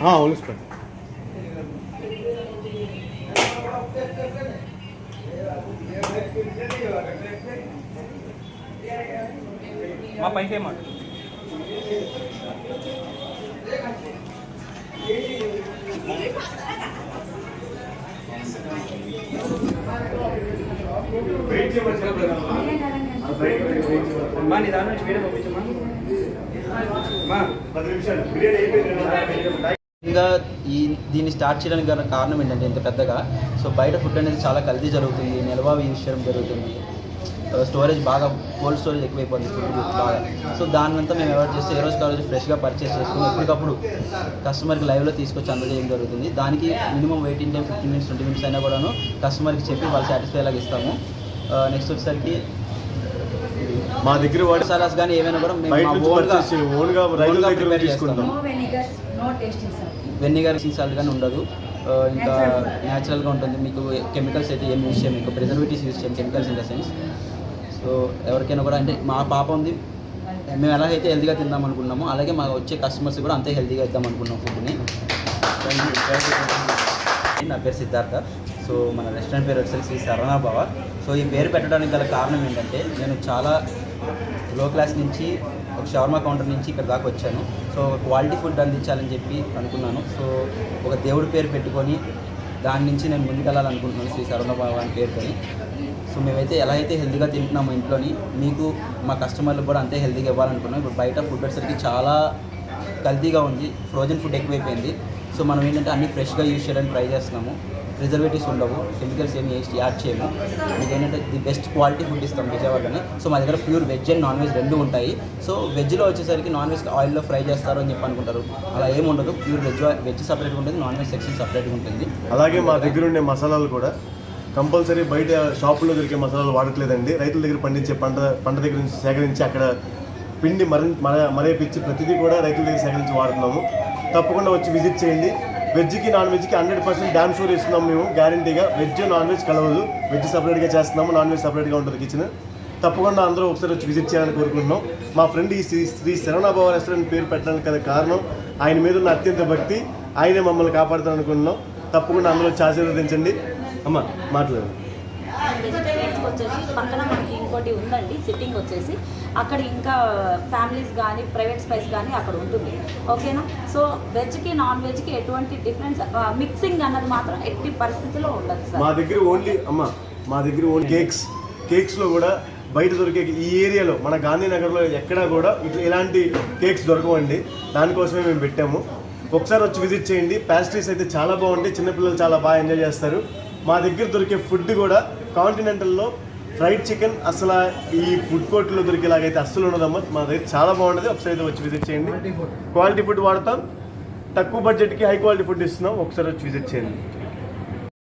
হ্যাঁ Hollis pant Thank you. మా పైకి మాట మా నీ దాని నుంచి వీడియో పంపించమ్మా. పది నిమిషాలు బిర్యానీ అయిపోయింది ఇంకా ఈ దీన్ని స్టార్ట్ చేయడానికి గల కారణం ఏంటంటే ఇంత పెద్దగా. సో బయట ఫుడ్ అనేది చాలా కల్తీ జరుగుతుంది నిల్వ యూజ్ జరుగుతుంది. స్టోరేజ్ బాగా కోల్డ్ స్టోరేజ్ ఎక్కువైపోతుంది ఫుడ్ బాగా. సో దాని అంతా మేము అవాయిడ్ చేస్తే ఏ రోజు కాలేజ్ ఫ్రెష్గా పర్చేస్ చేసుకుని ఎప్పటికప్పుడు కస్టమర్కి లైవ్లో తీసుకొచ్చి అందజేయడం జరుగుతుంది దానికి minimum waiting time fifteen minutes twenty minutes అయినా కూడాను కస్టమర్కి చెప్పి వాళ్ళు సాటిస్ఫై లాగా ఇస్తాము. నెక్స్ట్ వచ్చేసరికి మా దగ్గర వాడి మసాలాస్ కానీ ఏమైనా కూడా మేము ఓన్గా. ఓన్గా tasting salt. వెనిగర్ సాల్ట్ కానీ ఉండదు. ఇంకా. న్యాచురల్గా ఉంటుంది. మీకు కెమికల్స్ అయితే ఏం యూస్ చేయం ఇంకా ప్రిజర్వేటివ్స్ యూస్ చేయం chemicals in the sense so ఎవరికైనా కూడా అంటే మా పాప ఉంది. మేము ఎలా అయితే హెల్తీగా తిందాం అనుకున్నామో అలాగే మాకు వచ్చే కస్టమర్స్ కూడా అంతే హెల్తీగా ఇద్దాం అనుకున్నాం ఫుడ్ని నా. పేరు సిద్ధార్థ. సో మన రెస్టారెంట్ పేరు వచ్చేసి శ్రీ శరణా బావ సో ఈ పేరు పెట్టడానికి గల కారణం ఏంటంటే నేను చాలా లో క్లాస్ నుంచి ఒక షవర్మా కౌంటర్ నుంచి ఇక్కడ దాకా వచ్చాను. సో క్వాలిటీ ఫుడ్ అందించాలని చెప్పి అనుకున్నాను. సో ఒక దేవుడి పేరు పెట్టుకొని దాని నుంచి నేను ముందుకెళ్ళాలనుకుంటున్నాను శ్రీ శరణభావ అని పేరుతోని. సో మేమైతే ఎలా అయితే హెల్తీగా తింటున్నామో ఇంట్లోని మీకు మా కస్టమర్లకు కూడా అంతే హెల్తీగా ఇవ్వాలనుకున్నాం. ఇప్పుడు బయట ఫుడ్ వచ్చేసరికి చాలా కల్తీగా ఉంది ఫ్రోజన్ ఫుడ్ ఎక్కువైపోయింది. సో మనం ఏంటంటే అన్ని ఫ్రెష్గా యూజ్ చేయడానికి ట్రై చేస్తున్నాము. ప్రిజర్వేటివ్స్ ఉండవు కెమికల్స్ ఏమి యాడ్ చేయము. మీకు ఏంటంటే ది బెస్ట్ క్వాలిటీ ఫుడ్ ఇస్తాం విజయవాడలోనే. సో మా దగ్గర pure veg and non veg రెండు ఉంటాయి. సో వెజ్లో వచ్చేసరికి నాన్ వెజ్ ఆయిల్లో ఫ్రై చేస్తారు అని చెప్పి అనుకుంటారు. అలా ఏమి ఉండదు ప్యూర్ వెజ్ వెజ్ సపరేట్గా ఉంటుంది నాన్ వెజ్ సెక్షన్ సపరేట్గా ఉంటుంది. అలాగే మా దగ్గర ఉండే మసాలాలు కూడా కంపల్సరీ బయట షాపుల్లో దొరికే మసాలాలు వాడట్లేదండి. రైతుల దగ్గర పండించే పంట పంట దగ్గర నుంచి సేకరించి అక్కడ పిండి మరి మర- మరేపిచ్చి ప్రతిదీ కూడా రైతుల దగ్గర సేకరించి వాడుతున్నాము. తప్పకుండా వచ్చి విజిట్ చేయండి. వెజ్కి నాన్ వెజ్కి హండ్రెడ్ పర్సెంట్ డ్యామ్ షూర్ ఇస్తున్నాం మేము. గ్యారంటీగా వెజ్ నాన్ వెజ్ కలవదు. వెజ్ సపరేట్గా చేస్తున్నాము. నాన్ వెజ్ సపరేట్గా ఉంటుంది కిచెన్. తప్పకుండా అందరూ ఒకసారి వచ్చి విజిట్ చేయాలని కోరుకుంటున్నాం. మా ఫ్రెండ్ ఈ శ్రీ శ్రీ శరణాభావ రెస్టారెంట్ పేరు పెట్టడానికి కదా కారణం ఆయన మీద ఉన్న అత్యంత భక్తి. ఆయనే మమ్మల్ని కాపాడుతాను అనుకుంటున్నాం తప్పకుండా అందరూ వచ్చి ఆశీర్వదించండి. అమ్మ మాట్లాడండి వెజిటేరియన్స్కి వచ్చేసి పక్కన మనకి ఇంకోటి ఉందండి సిట్టింగ్ వచ్చేసి. అక్కడ ఇంకా ఫ్యామిలీస్ కానీ ప్రైవేట్ స్పైస్ కానీ అక్కడ ఉంటుంది. ఓకేనా సో వెజ్కి నాన్ వెజ్కి ఎటువంటి డిఫరెన్స్ మిక్సింగ్ అన్నది మాత్రం ఎట్టి పరిస్థితిలో ఉండదు మా దగ్గర ఓన్లీ అమ్మ మా దగ్గర ఓన్లీ కేక్స్ కేక్స్లో కూడా బయట దొరికే ఈ ఏరియాలో మన గాంధీనగర్లో ఎక్కడా కూడా ఇట్లా ఇలాంటి కేక్స్ దొరకవండి. దానికోసమే మేము పెట్టాము. ఒకసారి వచ్చి విజిట్ చేయండి. ప్యాస్ట్రీస్ అయితే చాలా బాగుంటాయి. చిన్నపిల్లలు చాలా బాగా ఎంజాయ్ చేస్తారు. మా దగ్గర దొరికే ఫుడ్ కూడా కాంటినెంటల్లో ఫ్రైడ్ చికెన్ అసలు ఈ ఫుడ్ కోర్ట్లో దొరికేలాగైతే అస్సలు ఉండదమ్మా. మా దగ్గర చాలా బాగుంటుంది. ఒకసారి అయితే వచ్చి విజిట్ చేయండి. క్వాలిటీ ఫుడ్ వాడతాం. తక్కువ బడ్జెట్కి హై క్వాలిటీ ఫుడ్ ఇస్తున్నాం. ఒకసారి వచ్చి విజిట్ చేయండి.